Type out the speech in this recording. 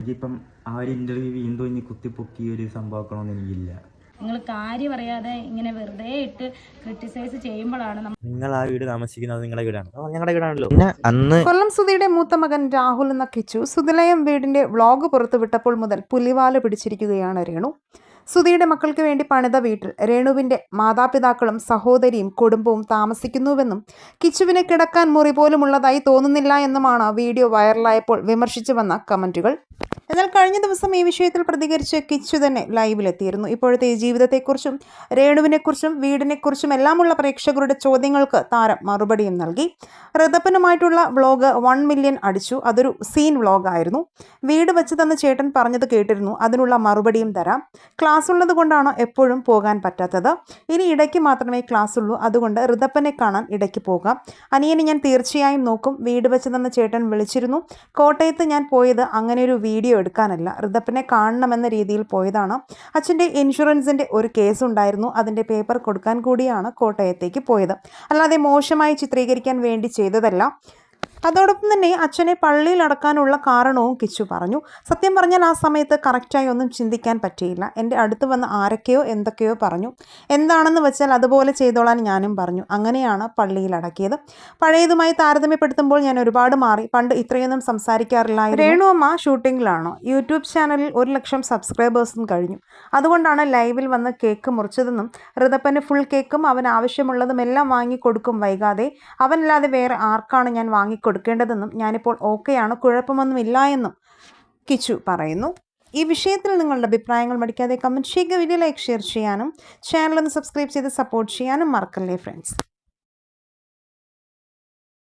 എനിക്കിപ്പം ആ ഒരു ഇന്റർവ്യൂ വീണ്ടും ഇനി കുത്തിപ്പൊക്കി ഒരു സംഭവമാക്കണമെന്ന് എനിക്കില്ല. നിങ്ങൾ കാര്യം അറിയാതെ ഇങ്ങനെ വെറുതെ ഇട്ട് ക്രിട്ടിസൈസ് ചെയ്യുമ്പോഴാണ് നിങ്ങൾ ആ വീട് താമസിക്കുന്നത് നിങ്ങളുടെ വീടാണ്. ഞങ്ങളുടെ വീടാണല്ലോ. പിന്നെ അന്ന് കൊല്ലം സുധിയുടെ മൂത്ത മകൻ രാഹുൽ എന്ന കിച്ചു സുധിലയം വീടിന്റെ വ്ളോഗ് പുറത്തുവിട്ടപ്പോൾ മുതൽ പുലിവാല പിടിച്ചിരിക്കുകയാണ് രേണു. സുധിയുടെ മക്കൾക്ക് വേണ്ടി പണിത വീട്ടിൽ രേണുവിന്റെ മാതാപിതാക്കളും സഹോദരിയും കുടുംബവും താമസിക്കുന്നുവെന്നും കിച്ചുവിനെ കിടക്കാൻ മുറി പോലും ഉള്ളതായി തോന്നുന്നില്ല എന്നുമാണ് വീഡിയോ വൈറലായപ്പോൾ വിമർശിച്ചു വന്ന കമന്റുകൾ. എന്നാൽ കഴിഞ്ഞ ദിവസം ഈ വിഷയത്തിൽ പ്രതികരിച്ച് കിച്ചു തന്നെ ലൈവിലെത്തിയിരുന്നു. ഇപ്പോഴത്തെ ഈ ജീവിതത്തെക്കുറിച്ചും രേണുവിനെക്കുറിച്ചും വീടിനെക്കുറിച്ചും എല്ലാമുള്ള പ്രേക്ഷകരുടെ ചോദ്യങ്ങൾക്ക് താരം മറുപടിയും നൽകി. ഋതപ്പനുമായിട്ടുള്ള വ്ളോഗ് വൺ മില്യൺ അടിച്ചു. അതൊരു സീൻ വ്ളോഗായിരുന്നു. വീട് വെച്ച് തന്ന ചേട്ടൻ പറഞ്ഞത് കേട്ടിരുന്നു. അതിനുള്ള മറുപടിയും തരാം. ക്ലാസ് ഉള്ളത് കൊണ്ടാണോ എപ്പോഴും പോകാൻ പറ്റാത്തത്? ഇനി ഇടയ്ക്ക് മാത്രമേ ക്ലാസ് ഉള്ളൂ അതുകൊണ്ട് ഋതപ്പനെ കാണാൻ ഇടയ്ക്ക് പോകാം. അനിയനെ ഞാൻ തീർച്ചയായും നോക്കും. വീട് വെച്ച് തന്ന ചേട്ടൻ വിളിച്ചിരുന്നു. കോട്ടയത്ത് ഞാൻ പോയത് ഒരു വീഡിയോ എടുക്കാനല്ല. ഋതപ്പനെ കാണണമെന്ന രീതിയിൽ പോയതാണ്. അച്ഛന്റെ ഇൻഷുറൻസിന്റെ ഒരു കേസ് ഉണ്ടായിരുന്നു അതിന്റെ പേപ്പർ കൊടുക്കാൻ കൂടിയാണ് കോട്ടയത്തേക്ക് പോയത്. അല്ലാതെ മോശമായി ചിത്രീകരിക്കാൻ വേണ്ടി ചെയ്തതല്ല. അതോടൊപ്പം തന്നെ അച്ഛനെ പള്ളിയിൽ അടക്കാനുള്ള കാരണവും കിച്ചു പറഞ്ഞു. സത്യം പറഞ്ഞാൽ ആ സമയത്ത് കറക്റ്റായി ഒന്നും ചിന്തിക്കാൻ പറ്റിയില്ല. എന്റെ അടുത്ത് വന്ന് ആരൊക്കെയോ എന്തൊക്കെയോ പറഞ്ഞു. എന്താണെന്ന് വെച്ചാൽ അതുപോലെ ചെയ്തോളാൻ ഞാനും പറഞ്ഞു. അങ്ങനെയാണ് പള്ളിയിൽ അടക്കിയത് പഴയതുമായി താരതമ്യപ്പെടുത്തുമ്പോൾ ഞാൻ ഒരുപാട് മാറി. പണ്ട് ഇത്രയൊന്നും സംസാരിക്കാറില്ലായിരുന്നു. രേണു അമ്മ ഷൂട്ടിങ്ങിലാണോ? യൂട്യൂബ് ചാനലിൽ ഒരു ലക്ഷം സബ്സ്ക്രൈബേഴ്സും കഴിഞ്ഞു. അതുകൊണ്ടാണ് ലൈവിൽ വന്ന് കേക്ക് മുറിച്ചതെന്നും ഋതപ്പന് ഫുൾ കേക്കും അവൻ ആവശ്യമുള്ളതും എല്ലാം വാങ്ങിക്കൊടുക്കും വൈകാതെ. അവനല്ലാതെ വേറെ ആർക്കാണ് ഞാൻ വാങ്ങിക്കൊടുക്കേണ്ടതെന്നും ഞാനിപ്പോൾ ഓക്കെയാണ് കുഴപ്പമൊന്നുമില്ല എന്നും കിച്ചു പറയുന്നു. ഈ വിഷയത്തിൽ നിങ്ങളുടെ അഭിപ്രായങ്ങൾ മടിക്കാതെ കമന്റ് ചെയ്യുക വീഡിയോ ലൈക്ക് ഷെയർ ചെയ്യാനും ചാനൽ ഒന്ന് സബ്സ്ക്രൈബ് ചെയ്ത് സപ്പോർട്ട് ചെയ്യാനും മറക്കല്ലേ ഫ്രണ്ട്സ്